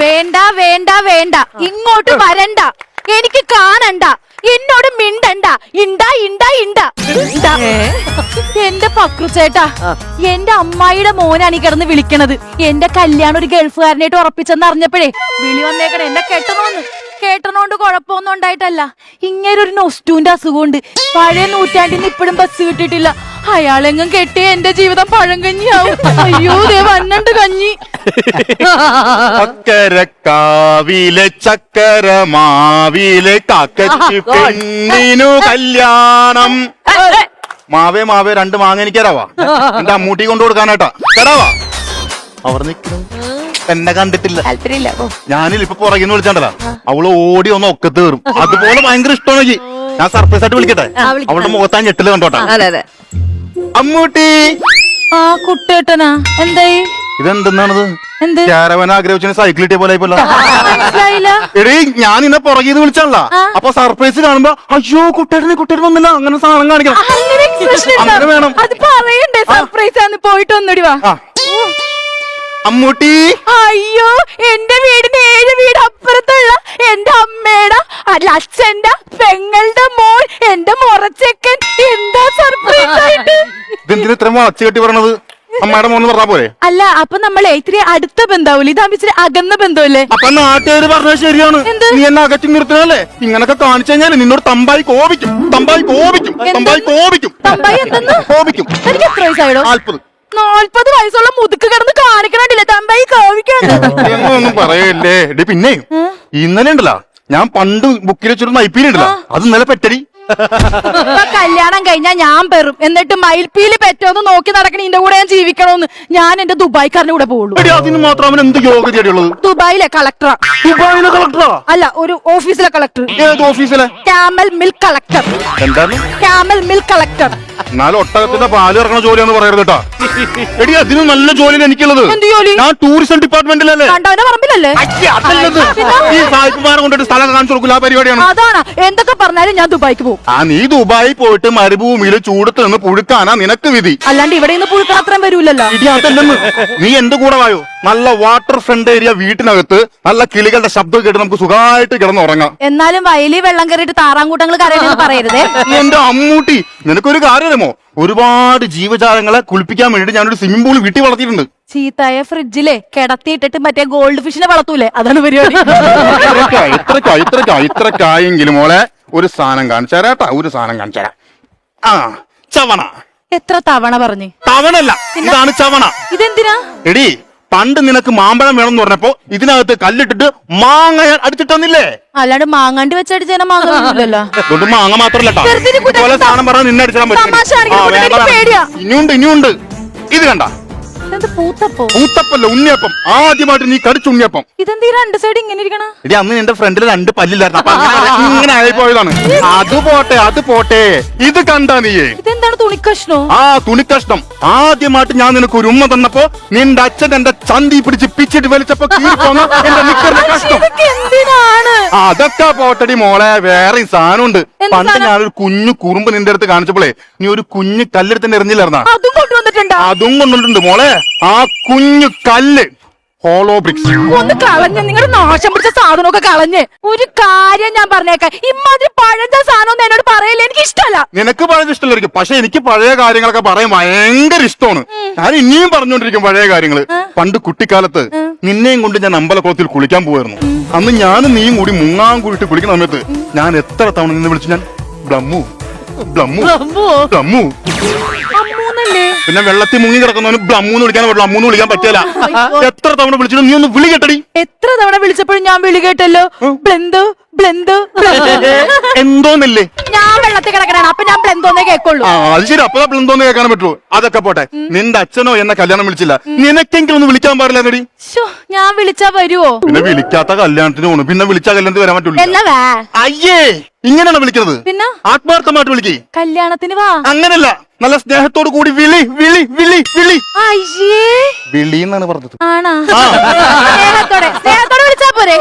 വേണ്ട വേണ്ട വേണ്ട. ഇങ്ങോട്ട് വരണ്ട. എനിക്ക് കാണണ്ട. എന്നോട് മിണ്ടണ്ട. ഇണ്ട ഇണ്ട ഇണ്ട. എന്റെ പക്രുച്ചേട്ടാ എന്റെ അമ്മായിയുടെ മോനാണ് ഈ കിടന്ന് വിളിക്കണത്. എന്റെ കല്യാണം ഒരു ഗൾഫുകാരനായിട്ട് ഉറപ്പിച്ചെന്ന് അറിഞ്ഞപ്പോഴേ വിളി വന്നേക്കണേ. എന്നെ കെട്ടണോന്ന്? കേട്ടണോണ്ട് കുഴപ്പമൊന്നും ഉണ്ടായിട്ടല്ല. ഇങ്ങനെ ഒരു നൊസ്റ്റൂന്റെ അസുഖമുണ്ട്. പഴയ നൂറ്റാണ്ടിൽ നിന്ന് ഇപ്പോഴും ബസ് കിട്ടിയിട്ടില്ല. അയാളെങ്ങും കെട്ടിയ എന്റെ ജീവിതം പഴങ്കഞ്ഞിയാവും. അയ്യോ ദേ വന്നണ്ട് കഞ്ഞി. ചക്കരക്കാവിലെ ചക്കര മാവിലെ കാക്കച്ചി പെണ്ണിനു കല്യാണം. മാവേ മാവേ രണ്ട് മാങ്ങ എനിക്കരാവാ എന്റെ അമ്മൂട്ടി കൊണ്ടു കൊടുക്കാനായിട്ടാ. തരാവാ? അവർ നിൽക്കുന്നു. എന്നെ കണ്ടിട്ടില്ല. താല്പര്യമില്ല ഓ ഞാനിൽ ഇപ്പൊ പുറകിന്ന് വിളിച്ചാണ്ടല്ല. അവൾ ഓടി ഒന്ന് ഒക്കത്ത് കയറും. അതുപോലെ ഭയങ്കര ഇഷ്ടമാണ് എനിക്ക്. ഞാൻ സർപ്രൈസ് ആയിട്ട് വിളിക്കട്ടെ? അവളുടെ മുഖത്താൻ ഞെട്ടിൽ കണ്ടോട്ടാ. അതെ അതെ. അമ്മൂട്ടി. ആ കുട്ടേട്ടനാ. എന്തായി? ഇതെന്തെന്നാണത്? എന്ത്? ക്യാരവൻ ആഗ്രഹിച്ച സൈക്കിൾ കിട്ടിയ പോലെ ആയിപ്പോല്ല മനസ്സിലായില്ല. എടീ ഞാൻ ഇന്ന പുറകെ വിളിച്ചാണല്ല. അപ്പൊ സർപ്രൈസ് കാണുമ്പോ അയ്യോ കുട്ടേട്ടനെ കുട്ടേട്ടൻ വന്നില്ല. അങ്ങനെ സാധനം കാണിക്കണം. അങ്ങനെ വേണം. അത് പറയണ്ടേ സർപ്രൈസ് പോയിട്ട് ഒന്നുകൂടി വാ. അമ്മൂട്ടി. അയ്യോ എന്റെ വീടിന് ഏഴ് വീട് അപ്പുറത്തുള്ള എന്റെ അമ്മയുടെ അല്ല അച്ഛന്റെ പെങ്ങളുടെ മോൻ എന്റെ മുറച്ചക്കൻ. എന്താ സർപ്രൈസ് ആയിട്ട്? ഇതെന്തിനു ഇത്രയും വളച്ചു കെട്ടി പറഞ്ഞത് അമ്മയുടെ മോന്ന് പറഞ്ഞാ പോരെ? അല്ല അപ്പൊ നമ്മളെ ഇത്തിരി അടുത്ത ബന്ധമാവില്ല? ഇതാകുമ്പോ ഇച്ചിരി അകന്ന ബന്ധമല്ലേ? അപ്പൊ നാട്ടുകാര് പറഞ്ഞത് ശരിയാണ്. എന്ത്? നീ എന്നെ അകറ്റി നിർത്തണല്ലേ ഇങ്ങനൊക്കെ കാണിച്ചു കഴിഞ്ഞാൽ നിന്നോട് തമ്പായി കോപിക്കും. തമ്പായി കോപിക്കും. തമ്പായി കോപിക്കും. തമ്പായി എന്തെന്ന്? കോപിക്കും. എനിക്ക് എത്ര വയസ്സായിടോ നാൽപ്പത് നാല്പത്. വയസ്സുള്ള മുതുക്ക് കിടന്ന് കാണിക്കണില്ലേ തമ്പായി കോവിക്കാണ് ഒന്നും പറയല്ലേ? എടി പിന്നെ ഇന്നലെ ഉണ്ടല്ലോ ഞാൻ പണ്ട് ബുക്കിൽ വെച്ചൊരു ഐ ഉണ്ടല്ലോ അത് ഇന്നലെ പെട്ടടി ഇപ്പൊ കല്യാണം കഴിഞ്ഞാ ഞാൻ പെറും. എന്നിട്ട് മയിൽപ്പീലി പെറ്റോന്ന് നോക്കി നടക്കണ ഇന്റെ കൂടെ ഞാൻ ജീവിക്കണോന്ന്. ഞാൻ എന്റെ ദുബായ്ക്കാരന്റെ കൂടെ പോകുള്ളൂ എടി അതിന് മാത്രം അവൻ എന്ത് യോഗ്യതയടി ഉള്ളത്? ദുബായിലെ കളക്ടറാ ദുബായിലെ കളക്ടറാ അല്ല ഒരു ഓഫീസിലെ കളക്ടർ ഏത് ഓഫീസിലെ? ക്യാമൽ മിൽക്ക് കളക്ടർ എന്താണ്? ക്യാമൽ മിൽക്ക് കളക്ടർ എന്നാലും ഒട്ടകത്തിന്റെ പാൽ ഇറങ്ങണ ജോലിയാന്ന് പറയരുത് കേട്ടാ. എടി അതിന് നല്ല ജോലിയാണ് എനിക്കുള്ളത്. എന്ത് ജോലി? ഞാൻ ടൂറിസം ഡിപ്പാർട്ട്മെന്റിലല്ലേ കണ്ടവന്റെ പറമ്പിലല്ലേ? അയ്യേ, അതല്ലത്. ഈ സായിപ്പുമാരെ കൊണ്ടിട്ട് സ്ഥലം കാണിച്ചു കൊടുക്കില്ല ആ പരിപാടിയാണ്. അതാണ്. എന്തൊക്കെ പറഞ്ഞാലും ഞാൻ ദുബായിക്ക് പോകും. ആ നീ ദുബായി പോയിട്ട് മരുഭൂമിയിൽ ചൂടത്ത് നിന്ന് പുഴുക്കാനാ നിനക്ക് വിധി. അല്ലാണ്ട് ഇവിടെ നിന്ന് പുഴുക്കാൻ അത്രയും വരൂലല്ലോ നീ എന്ത് കൂടെ വായോ? നല്ല വാട്ടർ ഫ്രണ്ട് ഏരിയ വീട്ടിനകത്ത് നല്ല കിളികളുടെ ശബ്ദം കേട്ട് നമുക്ക് സുഖമായിട്ട് കിടന്നുറങ്ങാം. എന്നാലും വയലിൽ വെള്ളം കയറിയിട്ട് താറാങ്കൂട്ടങ്ങൾ കരയണെന്ന് പറയരുതേ. എന്റെ അമ്മൂട്ടി നിനക്കൊരു കാര്യമോ ഒരുപാട് ജീവജാലങ്ങളെ കുളിപ്പിക്കാൻ വേണ്ടി ഞാനൊരു സ്വിമ്മിംഗ് പൂൾ വീട്ടിൽ വളർത്തിയിട്ടുണ്ട്. ചീത്തായ ഫ്രിഡ്ജിലെ കിടത്തിയിട്ടിട്ട് മറ്റേ ഗോൾഡ് ഫിഷിനെ വളർത്തൂലേ അതാണ് പരിപാടി. ഇത്ര ഇത്ര ഇത്ര ഇത്രക്കായെങ്കിലും മോളെ ഒരു സാധനം കാണിച്ചാരാട്ടാ ഒരു സാധനം കാണിച്ചാരാ ആ ചവണ. എത്ര തവണ പറഞ്ഞു? തവണല്ല ഇതാണ് ചവണ. ഇതെന്തിനാ? എടി പണ്ട് നിനക്ക് മാമ്പഴം വേണം എന്ന് പറഞ്ഞപ്പോ ഇതിനകത്ത് കല്ലിട്ടിട്ട് മാങ്ങ അടിച്ചിട്ടന്നില്ലേ അല്ലാണ്ട് മാങ്ങാണ്ടി വെച്ചടിച്ചു മാങ്ങല്ലോ മാങ്ങ മാത്രല്ല സാധനം പറഞ്ഞാൽ നിന്നെ പേടിയാ. ഇനിയുണ്ട് ഇനിയുണ്ട്. ഇത് കണ്ട. പൂത്തപ്പോ? ഊത്തപ്പല്ല ഉണ്ണിയപ്പം. ആദ്യമായിട്ട് നീ കടിച്ച ഉണ്ണിയപ്പം. ഇതെന്ത് ഈ രണ്ട് സൈഡ് ഇങ്ങനെ ഇരിക്കണ? എടി അന്ന് എന്റെ ഫ്രണ്ടിൽ രണ്ട് പല്ലില്ലായിരുന്നു. അപ്പൊ അങ്ങനെ ഇങ്ങനെ ആയിപ്പോയതാണ്. അത് പോട്ടെ അത് പോട്ടെ. ഇത് കണ്ടാ നീയെ ഇതെന്താണ് തുണിക്കഷ്ണോ? ആ തുണിക്കഷ്ണം. ആദ്യമായിട്ട് ഞാൻ നിനക്ക് ഒരു ഉമ്മ തന്നപ്പോ നിന്റെ അച്ഛൻ എന്റെ ചന്തി പിടിച്ച് പിച്ചിട്ട് വലിച്ചപ്പോ കീറിപ്പോന്ന എന്റെ നിക്കറിന്റെ കഷ്ണം. ഇതൊക്കെ എന്തിനാണ്? ആ, അതൊക്കെ പോട്ടടി മോളെ വേറെ സാധനമുണ്ട്. എന്ത് പണ്ട് സാധനം? ഞാനൊരു കുഞ്ഞു കുറുമ്പ് നിന്റെ അടുത്ത് കാണിച്ചപ്പോളേ നീ ഒരു കുഞ്ഞു കല്ലെടുത്ത് എറിഞ്ഞില്ലായിരുന്ന? അതും കൊണ്ടുവന്നിട്ടുണ്ടോ? അതും കൊണ്ടുണ്ട് മോളെ. ആ കുഞ്ഞു കല്ല്. ഹോളോ ബ്രിക്സ് ഒന്ന് കളഞ്ഞ നിങ്ങളുടെ നാശം പിടിച്ച സാധനമൊക്കെ കളഞ്ഞ്. ഒരു കാര്യം ഞാൻ പറഞ്ഞേക്കാം. ഇമ്മാതിരി പഴഞ്ച സാധനം ഒന്നും എന്നോട് പറയില്ല? എനിക്ക് ഇഷ്ടമല്ല നിനക്ക് പഴയത് ഇഷ്ടമല്ലായിരിക്കും. പക്ഷെ എനിക്ക് പഴയ കാര്യങ്ങളൊക്കെ പറയാൻ ഭയങ്കര ഇഷ്ടമാണ്. ഞാൻ ഇനിയും പറഞ്ഞുകൊണ്ടിരിക്കും പഴയ കാര്യങ്ങൾ. പണ്ട് കുട്ടിക്കാലത്ത് നിന്നെയും കൊണ്ട് ഞാൻ അമ്പലക്കുളത്തിൽ കുളിക്കാൻ പോയിരുന്നു അന്ന് ഞാനും നീയും കൂടി മുങ്ങാൻ കൂടിയിട്ട് കുളിക്കുന്ന സമയത്ത് ഞാൻ എത്ര തവണ നിന്ന് വിളിച്ചു ഞാൻ ബ്ലമ്മു ബ്ലമ്മു? ബ്ലമ്മു. പിന്നെ വെള്ളത്തിൽ മുങ്ങി കിടക്കുന്നവന് ബ്ലമ്മൂന്ന് വിളിക്കാൻ പറ്റില്ല അമ്മൂന്ന് വിളിക്കാൻ പറ്റില്ല. എത്ര തവണ വിളിച്ചിട്ട് നീ ഒന്ന് വിളി കേട്ടടി. എത്ര തവണ വിളിച്ചപ്പോഴും ഞാൻ വിളി കേട്ടല്ലോ? ബ്ലെന്ത് ബ്ലെന്ത്? എന്തോന്നില്ലേ? ഞാൻ വെള്ളത്തിൽ കിടക്കാനാണ് അപ്പൊ ഞാൻ ബ്ലെന്തോന്നേ കേൾക്കുള്ളൂ ആ അത് ശരി അപ്പൊ ബ്ലെന്തോന്ന് കേൾക്കാൻ പറ്റുള്ളൂ. അതൊക്കെ പോട്ടെ നിന്റെ അച്ഛനോ എന്നെ കല്യാണം വിളിച്ചില്ല. നിനക്കെങ്കിലും ഒന്ന് വിളിക്കാൻ പാടില്ല നടി ഞാൻ വിളിച്ചാ വരുവോ? പിന്നെ വിളിക്കാത്ത കല്യാണത്തിന് പോണു പിന്നെ വിളിച്ച കല്യാണത്തിന് വരാൻ പറ്റുള്ളൂ അയ്യേ ഇങ്ങനെയാണ് വിളിക്കുന്നത് പിന്നെ? ആത്മാർത്ഥമായിട്ട് വിളിക്കേ. കല്യാണത്തിന് വാ. അങ്ങനല്ല. നല്ല സ്നേഹത്തോട് കൂടി വിളി വിളി വിളി വിളി. അയ്യേ. വിളി എന്നാണ് പറഞ്ഞത്. ആണോ? സ്നേഹത്തോടെ സ്നേഹത്തോടെ വിളിച്ചാ പോരെ.